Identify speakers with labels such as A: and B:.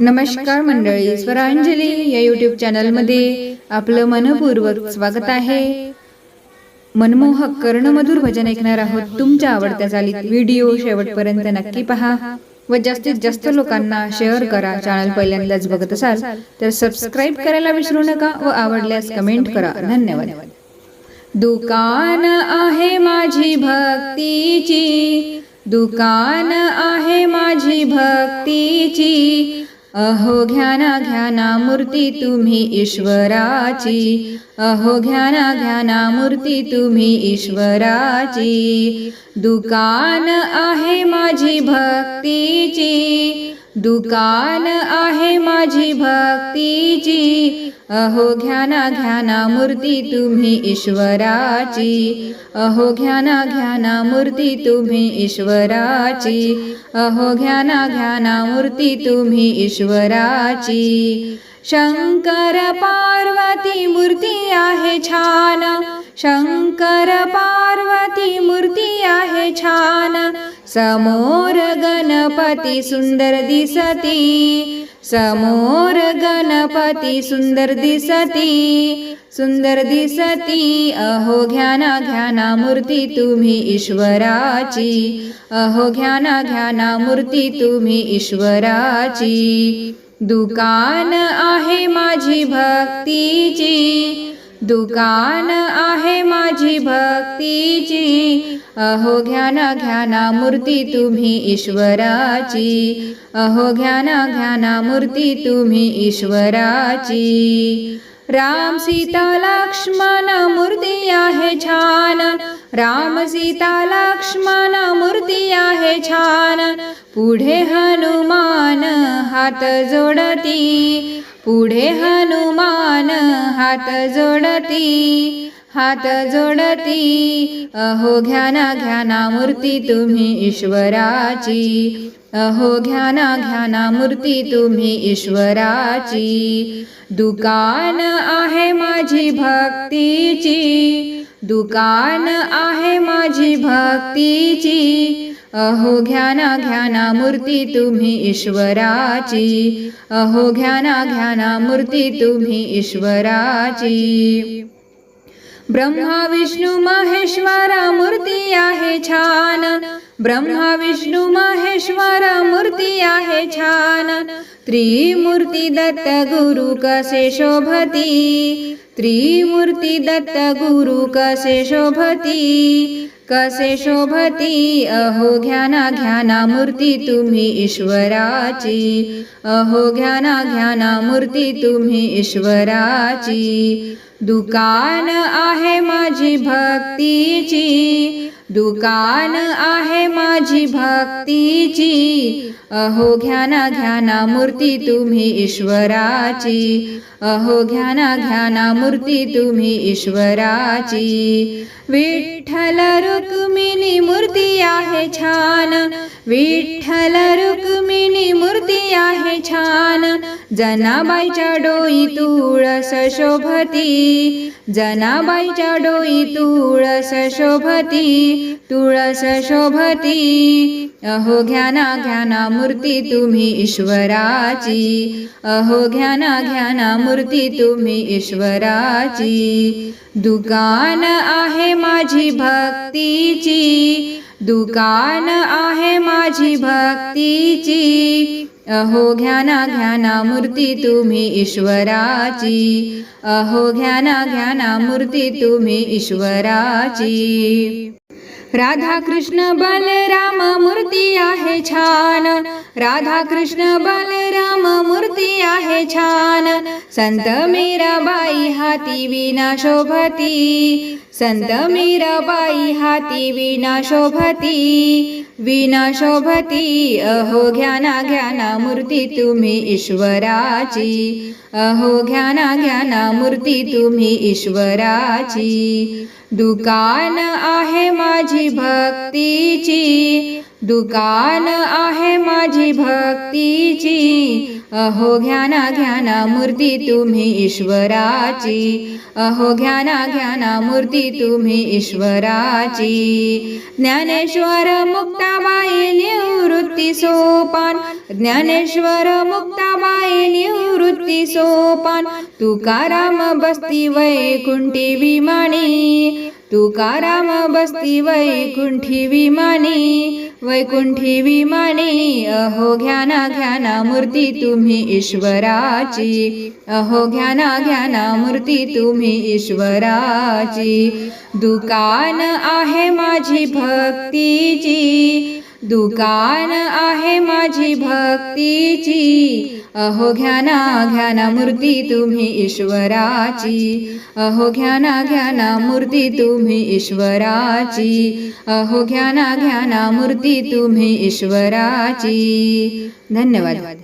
A: नमस्कार मंडळी स्वरांजली या यूट्यूब चॅनलमध्ये आपलं मनपूर्वक स्वागत आहे. मनमोहक कर्णमधुर भजन ऐकणार आहोत तुमच्या आवडत्या चालीत. व्हिडिओ शेवटपर्यंत नक्की पहा व जास्तीत जास्त लोकांना शेअर करा. चॅनल पहिल्यांदाच बघत असाल तर सबस्क्राईब करायला विसरू नका व आवडल्यास कमेंट करा. धन्यवाद. दुकान आहे माझी भक्तीची. दुकान आहे माझी भक्तीची. अहो घ्याना घ्याना मूर्ती तुम्ही ईश्वराची. अहो घ्याना घ्याना मूर्ती तुम्ही ईश्वराची. दुकान आहे माझी भक्तीची. दुकान आहे माझी भक्तीची. अहो घ्याना घ्याना मूर्ती तुम्ही ईश्वराची. अहो घ्याना घ्याना मूर्ती तुम्ही ईश्वराची. अहो घ्याना घ्याना मूर्ती तुम्ही ईश्वराची. शंकर पार्वती मूर्ती आहे छान. शंकर पार्वती मूर्ती आहे छान. समोर गणपती सुंदर दिसती समोर गणपती सुंदर दिसती सुंदर दिसती. अहो घ्याना घ्याना मूर्ती तुम्ही ईश्वराची. अहो घ्याना घ्याना मूर्ती तुम्ही ईश्वराची. दुकान आहे माझी भक्तीची. दुकान आहे माझी भक्तीची. अहो घ्याना घ्याना मूर्ती तुम्ही ईश्वराची. अहो घ्याना घ्याना मूर्ती तुम्ही ईश्वराची. राम सीता लक्ष्मण मूर्ती आहे छान. राम सीता लक्ष्मण मूर्ती आहे छान. पुढे हनुमान हात जोडती पुढे हनुमान हात जोडती हात जोडती अहो घ्याना घ्याना मूर्ती तुम्ही ईश्वराची अहो घ्याना घ्याना मूर्ती तुम्ही ईश्वराची. दुकान आहे माझी भक्तीची दुकान आहे माझी भक्तीची अहो घ्याना घ्याना मूर्ती तुम्ही ईश्वराची. अहो घ्याना घ्याना मूर्ती तुम्ही ईश्वराची. ब्रह्मा विष्णू महेश्वरा मूर्ती आहे छान. ब्रह्मा विष्णू महेश्वरा मूर्ती आहे छान. त्रिमूर्ती दत्त गुरु कसे शोभती? त्रिमूर्ती दत्त गुरु कसे शोभती? कसे शोभती? अहो घ्याना घ्याना मूर्ती तुम्ही ईश्वराची. अहो घ्याना घ्याना मूर्ती तुम्ही ईश्वराची. दुकान आहे माझी भक्तीची. दुकान आहे माझी भक्तीची. अहो घ्याना घ्याना मूर्ती तुम्ही ईश्वराची. अहो घ्याना घ्याना मूर्ती तुम्ही ईश्वराची. विठ्ठल रुक्मिणी मूर्ती आहे छान. विठ्ठल रुक्मिणी मूर्ती आहे छान. जनाबाईच्या डोई तुळस शोभती. जनाबाईच्या डोई तुळस शोभती. तुळस शोभती. अहो घ्याना घ्याना मूर्ती तुम्ही ईश्वराची. अहो घ्याना घ्याना मूर्ती तुम्ही ईश्वराची. दुकान आहे माझी भक्तीची. दुकान आहे माझी भक्तीची. अहो घ्याना घ्याना मूर्ती तुम्ही ईश्वराची. अहो घ्याना घ्याना मूर्ती तुम्ही ईश्वराची. राधा कृष्ण बलराम मूर्ती आहे छान. राधा कृष्ण बलराम मूर्ती आहे छान. संत मीराबाई हाती विना शोभती. संत मीराबाई हाती विना शोभती. विना शोभती. अहो घ्याना घ्याना मूर्ती तुम्ही ईश्वराची. अहो घ्याना घ्याना मूर्ती तुम्ही ईश्वराची. दुकान आहे माझी भक्तीची दुकान आहे माझी भक्तीची. अहो घ्याना घ्याना मूर्ती तुम्ही ईश्वराची. अहो घ्याना घ्याना मूर्ती तुम्ही ईश्वराची. ज्ञानेश्वर मुक्ताबाई निवृत्ती सोपान. ज्ञानेश्वर मुक्ताबाई निवृत्ती सोपान. तुकाराम बस्ती वैकुंठी विमानी. तुकाराम बसती वैकुंठी विमानी वैकुंठी विमानी अहो घ्याना घ्याना मूर्ती तुम्ही ईश्वराची अहो घ्याना घ्याना मूर्ती तुम्ही ईश्वराची. दुकान आहे माझी भक्तीची दुकान आहे माझी भक्तीची. अहो घ्याना घ्याना मूर्ती तुम्ही ईश्वराची. अहो घ्याना घ्याना मूर्ती तुम्ही ईश्वराची. अहो घ्याना घ्याना मूर्ती तुम्ही ईश्वराची. धन्यवाद.